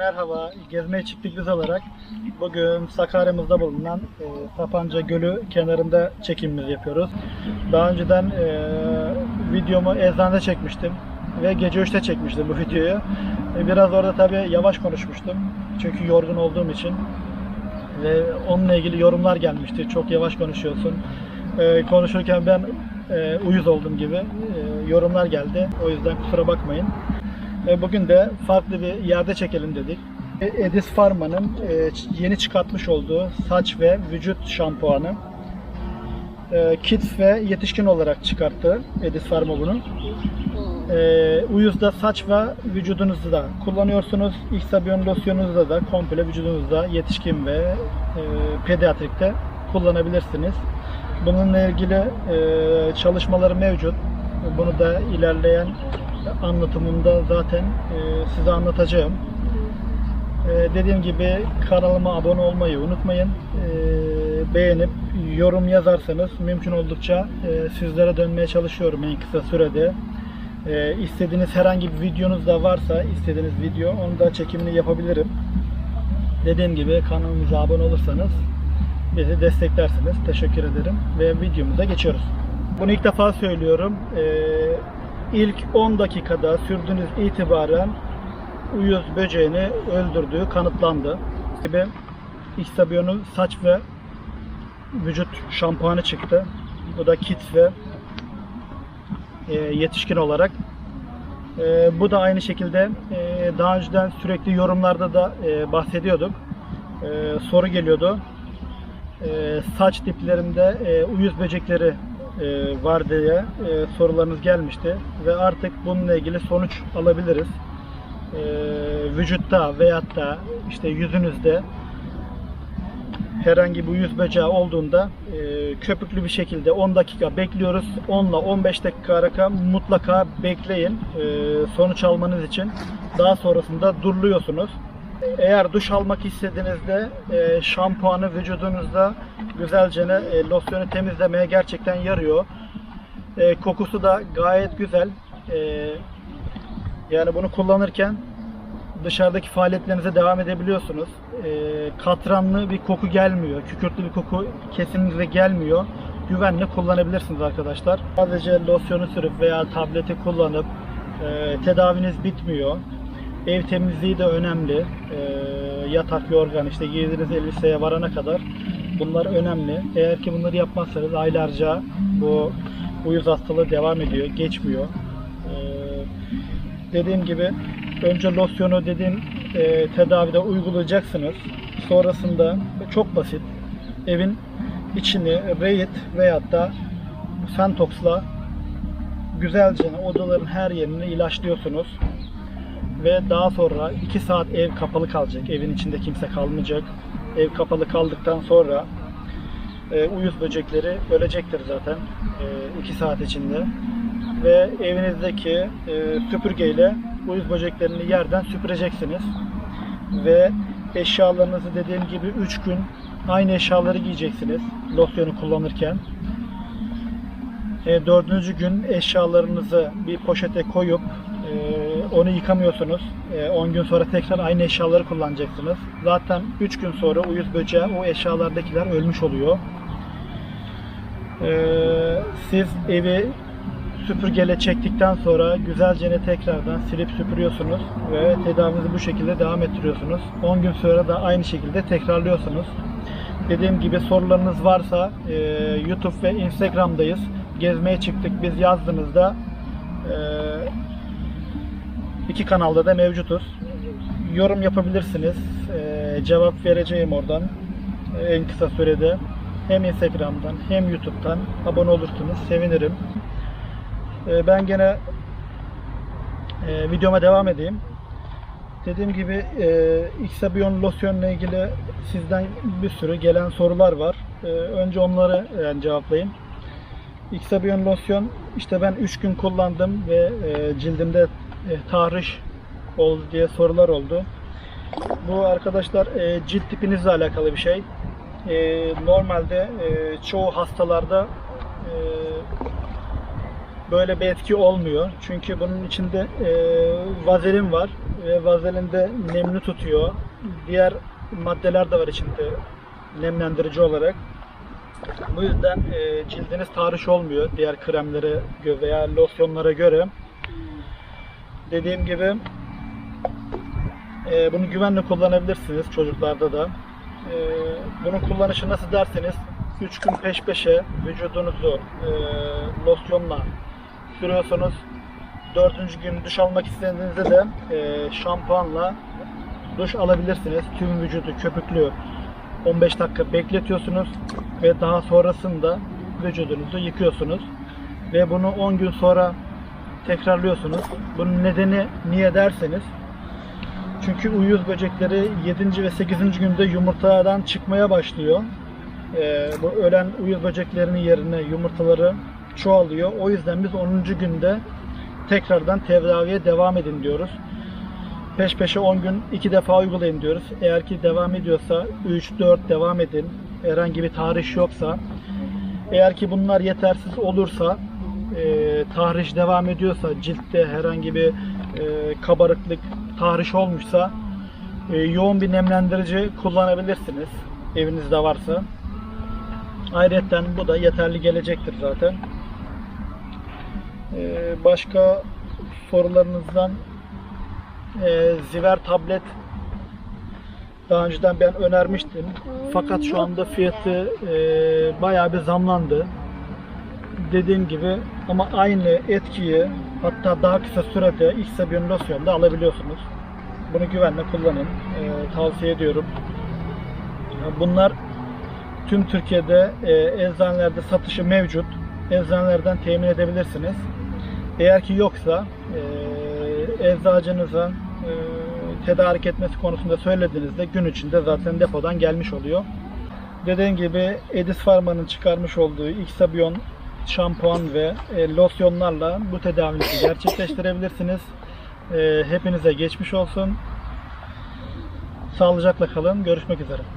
Merhaba, gezmeye çıktık biz olarak. Bugün Sakarya'mızda bulunan e, Sapanca Gölü kenarında çekimimizi yapıyoruz. Daha önceden e, videomu Ezan'da çekmiştim ve gece 3'te çekmiştim bu videoyu. E, biraz orada tabii yavaş konuşmuştum. Çünkü yorgun olduğum için. Ve onunla ilgili yorumlar gelmişti. Çok yavaş konuşuyorsun. E, konuşurken ben e, uyuz oldum gibi e, yorumlar geldi. O yüzden kusura bakmayın. E, Bugün de farklı bir yerde çekelim dedik. E, Edis Pharma'nın e, yeni çıkartmış olduğu saç ve vücut şampuanı. E, Kids ve yetişkin olarak çıkarttı Edis Pharma bunu. E, Uyuz'da saç ve vücudunuzda kullanıyorsunuz. Xabion losyonunuzda da komple vücudunuzda yetişkin ve e, pediatrikte kullanabilirsiniz. Bununla ilgili e, çalışmaları mevcut. Bunu da ilerleyen anlatımımda zaten e, size anlatacağım. E, dediğim gibi kanalıma abone olmayı unutmayın. E, beğenip yorum yazarsanız mümkün oldukça sizlere dönmeye çalışıyorum en kısa sürede. İstediğiniz herhangi bir videonuz da varsa istediğiniz video onu da çekimini yapabilirim. Dediğim gibi kanalımıza abone olursanız bizi desteklersiniz. Teşekkür ederim ve videomuza geçiyoruz. Bunu ilk defa söylüyorum. Ee, ilk 10 dakikada sürdüğünüz itibaren uyuz böceğini öldürdüğü kanıtlandı. Gibi Xtabion'un saç ve vücut şampuanı çıktı. Bu da kids ve e, yetişkin olarak. E, bu da aynı şekilde e, daha önceden sürekli yorumlarda da e, bahsediyorduk. E, soru geliyordu. E, saç diplerinde e, uyuz böcekleri var diye e, sorularınız gelmişti ve artık bununla ilgili sonuç alabiliriz. E, vücutta veyahut da işte yüzünüzde herhangi bir yüz böceği olduğunda e, köpüklü bir şekilde 10 dakika bekliyoruz. 10 ile 15 dakika araka mutlaka bekleyin e, sonuç almanız için. Daha sonrasında duruluyorsunuz. Eğer duş almak istediğinizde e, şampuanı vücudunuzda güzelce e, losyonu temizlemeye gerçekten yarıyor. E, kokusu da gayet güzel. E, yani bunu kullanırken dışarıdaki faaliyetlerinize devam edebiliyorsunuz. E, katranlı bir koku gelmiyor. Kükürtlü bir koku kesinlikle gelmiyor. Güvenle kullanabilirsiniz arkadaşlar. Sadece losyonu sürüp veya tableti kullanıp e, tedaviniz bitmiyor. Ev temizliği de önemli. Ee, yatak, yorgan, işte giydiğiniz elbiseye varana kadar bunlar önemli. Eğer ki bunları yapmazsanız aylarca bu uyuz hastalığı devam ediyor, geçmiyor. Ee, dediğim gibi önce losyonu dediğim e, tedavide uygulayacaksınız. Sonrasında çok basit evin içini Reyit veyahut da Sentox'la güzelce odaların her yerini ilaçlıyorsunuz ve daha sonra 2 saat ev kapalı kalacak. Evin içinde kimse kalmayacak. Ev kapalı kaldıktan sonra e, uyuz böcekleri ölecektir zaten 2 saat içinde. Ve evinizdeki e, süpürgeyle uyuz böceklerini yerden süpüreceksiniz. Ve eşyalarınızı dediğim gibi 3 gün aynı eşyaları giyeceksiniz losyonu kullanırken. E, dördüncü gün eşyalarınızı bir poşete koyup e, onu yıkamıyorsunuz. E, 10 gün sonra tekrar aynı eşyaları kullanacaksınız. Zaten 3 gün sonra uyuz böceği o eşyalardakiler ölmüş oluyor. E, siz evi süpürgeyle çektikten sonra güzelce tekrardan silip süpürüyorsunuz ve tedavinizi bu şekilde devam ettiriyorsunuz. 10 gün sonra da aynı şekilde tekrarlıyorsunuz. Dediğim gibi sorularınız varsa e, YouTube ve Instagram'dayız. Gezmeye çıktık biz yazdığınızda e, iki kanalda da mevcutuz. Yorum yapabilirsiniz. E, cevap vereceğim oradan e, en kısa sürede. Hem Instagram'dan hem YouTube'dan abone olursunuz. Sevinirim. E, ben gene e, videoma devam edeyim. Dediğim gibi e, Xabion losyonla ilgili sizden bir sürü gelen sorular var. E, önce onları yani cevaplayayım. Xabion losyon işte ben 3 gün kullandım ve e, cildimde e, tahriş oldu diye sorular oldu. Bu arkadaşlar e, cilt tipinizle alakalı bir şey. E, normalde e, çoğu hastalarda e, böyle bir etki olmuyor. Çünkü bunun içinde e, vazelin var. ve vazelinde nemli tutuyor. Diğer maddeler de var içinde nemlendirici olarak. Bu yüzden e, cildiniz tahriş olmuyor diğer kremlere veya losyonlara göre. Dediğim gibi e, bunu güvenle kullanabilirsiniz çocuklarda da. E, bunun kullanışı nasıl derseniz 3 gün peş peşe vücudunuzu e, losyonla sürüyorsunuz. Dördüncü gün duş almak istediğinizde de e, şampuanla duş alabilirsiniz. Tüm vücudu köpüklü 15 dakika bekletiyorsunuz ve daha sonrasında vücudunuzu yıkıyorsunuz. Ve bunu 10 gün sonra tekrarlıyorsunuz. Bunun nedeni niye derseniz çünkü uyuz böcekleri 7. ve 8. günde yumurtadan çıkmaya başlıyor. Ee, bu ölen uyuz böceklerinin yerine yumurtaları çoğalıyor. O yüzden biz 10. günde tekrardan tedaviye devam edin diyoruz. Peş peşe 10 gün 2 defa uygulayın diyoruz. Eğer ki devam ediyorsa 3-4 devam edin. Herhangi bir tahriş yoksa. Eğer ki bunlar yetersiz olursa e, tahriş devam ediyorsa ciltte herhangi bir e, kabarıklık tahriş olmuşsa e, yoğun bir nemlendirici kullanabilirsiniz evinizde varsa. Ayrıca bu da yeterli gelecektir zaten. E, başka sorularınızdan e, Ziver tablet daha önceden ben önermiştim. Fakat şu anda fiyatı e, bayağı bir zamlandı. Dediğim gibi ama aynı etkiyi hatta daha kısa sürede Xabion losyonda alabiliyorsunuz. Bunu güvenle kullanın. E, tavsiye ediyorum. Bunlar tüm Türkiye'de e, eczanelerde satışı mevcut. Eczanelerden temin edebilirsiniz. Eğer ki yoksa e, eczacınıza e, tedarik etmesi konusunda söylediğinizde gün içinde zaten depodan gelmiş oluyor. Dediğim gibi Edis Pharma'nın çıkarmış olduğu Xabion şampuan ve e, losyonlarla bu tedavinizi gerçekleştirebilirsiniz. E, hepinize geçmiş olsun. Sağlıcakla kalın. Görüşmek üzere.